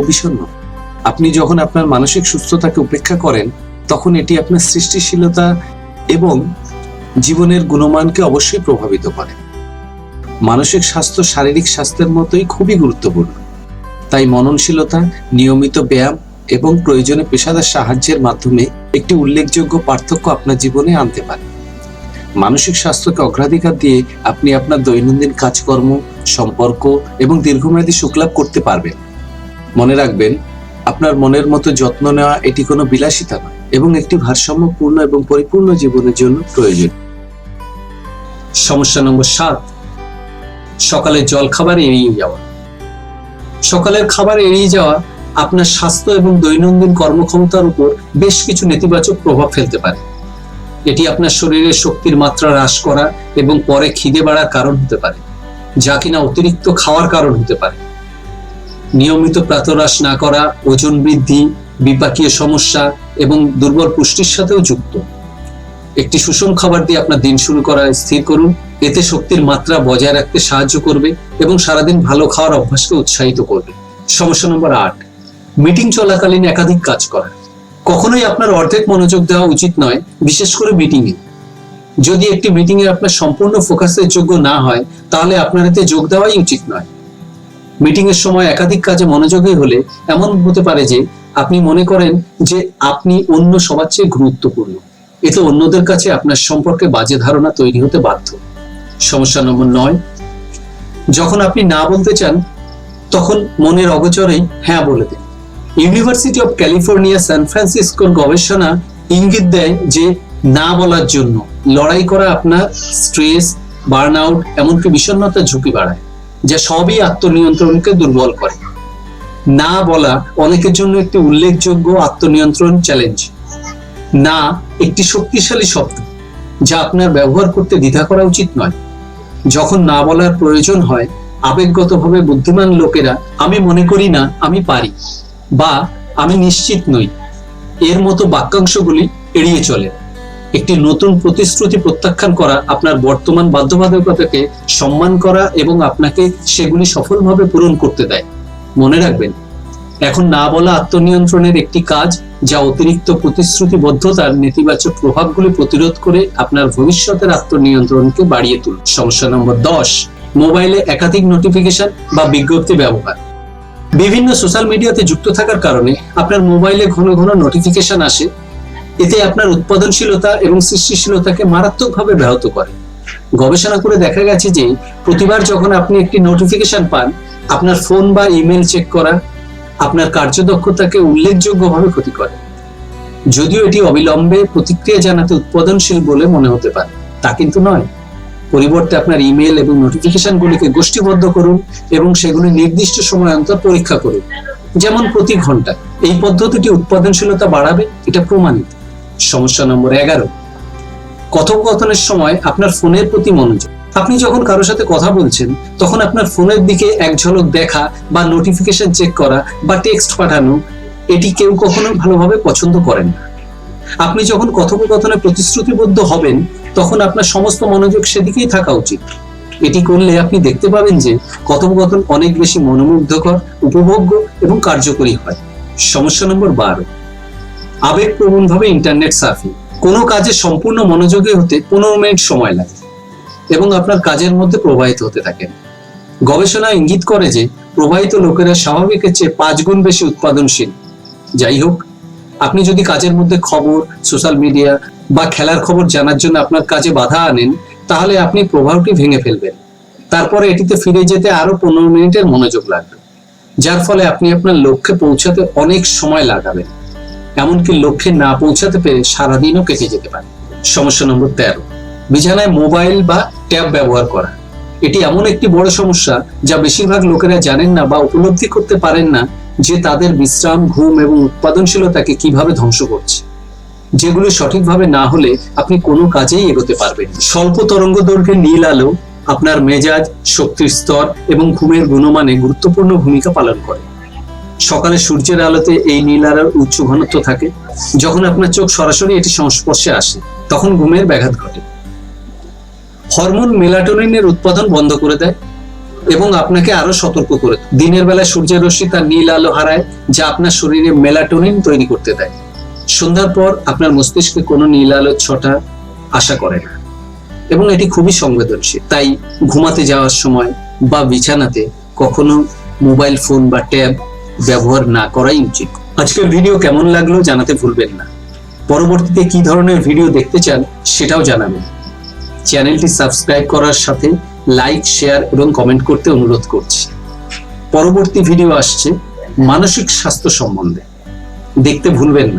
অবিষণ্ণ আপনি যখন আপনার মানসিক সুস্থতাকে উপেক্ষা করেন, তখন এটি আপনার সৃষ্টিশীলতা এবং জীবনের গুণমানকে অবশ্যই প্রভাবিত করে। মানসিক স্বাস্থ্য শারীরিক স্বাস্থ্যের মতোই খুবই গুরুত্বপূর্ণ। তাই মননশীলতা, নিয়মিত ব্যায়াম এবং প্রয়োজনে পেশাদার সাহায্যের মাধ্যমে একটি উল্লেখযোগ্য পার্থক্য আপনার জীবনে আনতে পারে। মানসিক স্বাস্থ্যকে অগ্রাধিকার দিয়ে আপনি আপনার দৈনন্দিন কাজকর্ম, সম্পর্ক এবং দীর্ঘমেয়াদী সুখলাভ করতে পারবেন। মনে রাখবেন, আপনার মনের মতো যত্ন নেওয়া এটি কোনো বিলাসিতা নয় এবং একটি ভারসাম্যপূর্ণ এবং পরিপূর্ণ জীবনের জন্য প্রয়োজন। সমস্যা নম্বর সাত সকালে জল খাবার এড়িয়ে যাওয়া। সকালের খাবার এড়িয়ে যাওয়া আপনার স্বাস্থ্য এবং দৈনন্দিন কর্মক্ষমতার উপর বেশ কিছু নেতিবাচক প্রভাব ফেলতে পারে। এটি আপনার শরীরের শক্তির মাত্রা হ্রাস করা এবং পরে খিদে বাড়ার কারণ হতে পারে, যা কিনা অতিরিক্ত খাওয়ার কারণ হতে পারে। নিয়মিত প্রাতরাশ না করা, ওজন বৃদ্ধি, বিপাকীয় সমস্যা এবং দুর্বল পুষ্টির সাথেও যুক্ত। একটি সুষম খাবার দিয়ে আপনার দিন শুরু করা স্থির করুন। এতে শক্তির মাত্রা বজায় রাখতে সাহায্য করবে এবং সারাদিন ভালো খাওয়ার অভ্যাসকে উৎসাহিত করবে। সমস্যা নম্বর আট, মিটিং চলাকালীন একাধিক কাজ করা। কখনোই আপনার অর্ধেক মনোযোগ দেওয়া উচিত নয়, বিশেষ করে মিটিং এ যদি একটি মিটিং এ আপনার সম্পূর্ণ ফোকাসের যোগ্য না হয়, তাহলে আপনার এতে যোগ দেওয়াই উচিত নয়। মিটিং এর সময় একাধিক কাজে মনোযোগী হলে এমন হতে পারে যে আপনি মনে করেন যে আপনি অন্য সবার চেয়ে গুরুত্বপূর্ণ। এতে অন্যদের কাছে আপনার সম্পর্কে বাজে ধারণা তৈরি হতে বাধ্য। সমস্যা নম্বর নয়, যখন আপনি না বলতে চান, তখন মনের অগোচরেই হ্যাঁ বলে দিন। ইউনিভার্সিটি অফ ক্যালিফোর্নিয়া সান ফ্রান্সিসকোর গবেষণা ইঙ্গিত দেয় যে না বলার জন্য লড়াই করা আপনার স্ট্রেস বার্ন আউট এমনকি বিষণ্ণতার ঝুঁকি বাড়ায়। যা সবই আত্মনিয়ন্ত্রণকে দুর্বল করে। না বলা অনেকের জন্য একটি উল্লেখযোগ্য আত্মনিয়ন্ত্রণ চ্যালেঞ্জ না, একটি শক্তিশালী শব্দ, যা আপনার ব্যবহার করতে দ্বিধা করা উচিত নয়। যখন না বলার প্রয়োজন হয়, আবেগগতভাবে বুদ্ধিমান লোকেরা, আমি মনে করি না, আমি পারি বা আমি নিশ্চিত নই এর মতো বাক্যাংশগুলি এড়িয়ে চলে। একটি নতুন প্রতিশ্রুতি প্রত্যাখ্যান করা, আপনার বর্তমান বাধ্যবাধকতাকে সম্মান করা এবং আপনাকে সেগুলি সফলভাবে পূরণ করতে দেয়। মনে রাখবেন, এখন না বলা আত্মনিয়ন্ত্রণের একটি কাজ যা অতিরিক্ত প্রতিশ্রুতিবদ্ধতার নেতিবাচক প্রভাবগুলি প্রতিরোধ করে আপনার ভবিষ্যতের আত্মনিয়ন্ত্রণকে বাড়িয়ে তুলুন সমস্যা নম্বর দশ, মোবাইলে একাধিক নোটিফিকেশন বা বিজ্ঞপ্তি ব্যবহার। বিভিন্ন সোশ্যাল মিডিয়াতে যুক্ত থাকার কারণে আপনার মোবাইলে ঘন ঘন নোটিফিকেশন আসে এতে আপনার উৎপাদনশীলতা এবং সৃষ্টিশীলতাকে মারাত্মকভাবে ব্যাহত করে। গবেষণা করে দেখা গেছে যে, প্রতিবার যখন আপনি একটি নোটিফিকেশন পান, আপনার ফোন বা ইমেল চেক করা আপনার কার্যদক্ষতাকে উল্লেখযোগ্যভাবে ক্ষতি করে। যদিও এটি অবিলম্বে প্রতিক্রিয়া জানাতে উৎপাদনশীল বলে মনে হতে পারে, তা কিন্তু নয়। পরিবর্তে আপনার ইমেল এবং নোটিফিকেশনগুলিকে গোষ্ঠীবদ্ধ করুন এবং সেগুলি নির্দিষ্ট সময় অন্তর পরীক্ষা করুন। যেমন প্রতি ঘণ্টা এই পদ্ধতিটি উৎপাদনশীলতা বাড়াবে, এটা প্রমাণিত। সমস্যা নম্বর এগারো। কথোপকথনের সময় আপনার ফোনের প্রতি মনোযোগ। আপনি যখন কারোর সাথে কথা বলছেন, তখন আপনার ফোনের দিকে এক ঝলক দেখা বা নোটিফিকেশন চেক করা বা টেক্সট পাঠানো, এটি কেউ কখনো ভালোভাবে পছন্দ করেন না। আপনি যখন কথোপকথনে প্রতিশ্রুতিবদ্ধ হবেন, তখন আপনার সমস্ত মনোযোগ সেদিকেই থাকা উচিত। এটি করলে আপনি দেখতে পাবেন যে কথোপকথন অনেক বেশি মনোমুগ্ধকর, উপভোগ্য এবং কার্যকরী হয়। সমস্যা নম্বর বারো। আবেগপ্রবণভাবে ইন্টারনেট সার্ফিং কোনো কাজে সম্পূর্ণ মনোযোগী হতে পনেরো মিনিট সময় লাগে এবং আপনার কাজের মধ্যে প্রবাহিত হতে থাকেন গবেষণা ইঙ্গিত করে যে প্রবাহিত লোকেরা স্বাভাবিকের চেয়ে পাঁচ গুণ বেশি উৎপাদনশীল। যাই হোক, আপনি যদি কাজের মধ্যে খবর সোশ্যাল মিডিয়া বা খেলার খবর জানার জন্য আপনার কাজে বাধা আনেন, তাহলে আপনি প্রভাবটি ভেঙে ফেলবেন। তারপরে এটিতে ফিরে যেতে আরও পনেরো মিনিটের মনোযোগ লাগবে, যার ফলে আপনি আপনার লক্ষ্যে পৌঁছাতে অনেক সময় লাগাবেন। এমনকি লক্ষ্যে না পৌঁছাতে পেরে সারাদিনও কেটে যেতে পারে। সমস্যা নম্বর তেরো, বিছানায় মোবাইল বা ট্যাব ব্যবহার করা। এটি এমন একটি বড় সমস্যা যা বেশিরভাগ লোকেরা জানেন না বা উপলব্ধি করতে পারেন না যে তাদের বিশ্রাম, ঘুম এবং উৎপাদনশীলতাকে কীভাবে ধ্বংস করছে। যেগুলো সঠিকভাবে না হলে আপনি কোনো কাজেই এগোতে পারবেন স্বল্প তরঙ্গ দৈর্ঘ্যের নীল আলো আপনার মেজাজ, শক্তির স্তর এবং ঘুমের গুণমানে গুরুত্বপূর্ণ ভূমিকা পালন করে। সকালে সূর্যের আলোতে এই নীল আলোর উচ্চ ঘনত্ব থাকে। যখন আপনার চোখ সরাসরি এটি সংস্পর্শে আসে, তখন ঘুমের ব্যাঘাত ঘটে। হরমোন মেলাটোনিনের উৎপাদন বন্ধ করে দেয় এবং আপনাকে আরও সতর্ক করে তোলে। দিনের বেলা সূর্যের রশ্মি তার নীল আলো হারায়, যা আপনার শরীরে মেলাটোনিন তৈরি করতে দেয়। সন্ধ্যার পর আপনার মস্তিষ্কে কোনো নীল আলোর ছটা আশা করে না এবং এটি খুবই সংবেদনশীল। তাই ঘুমাতে যাওয়ার সময় বা বিছানাতে কখনো মোবাইল ফোন বা ট্যাব ব্যবহার না করাই উচিত। আজকের ভিডিও কেমন লাগল জানাতে ভুলবেন না। পরবর্তীতে কি ধরনের ভিডিও দেখতে চান সেটাও জানাবেন। চ্যানেলটি সাবস্ক্রাইব করার সাথে লাইক শেয়ার এবং কমেন্ট করতে অনুরোধ করছি। পরবর্তী ভিডিও আসছে মানসিক স্বাস্থ্য সম্বন্ধে। দেখতে ভুলবেন না।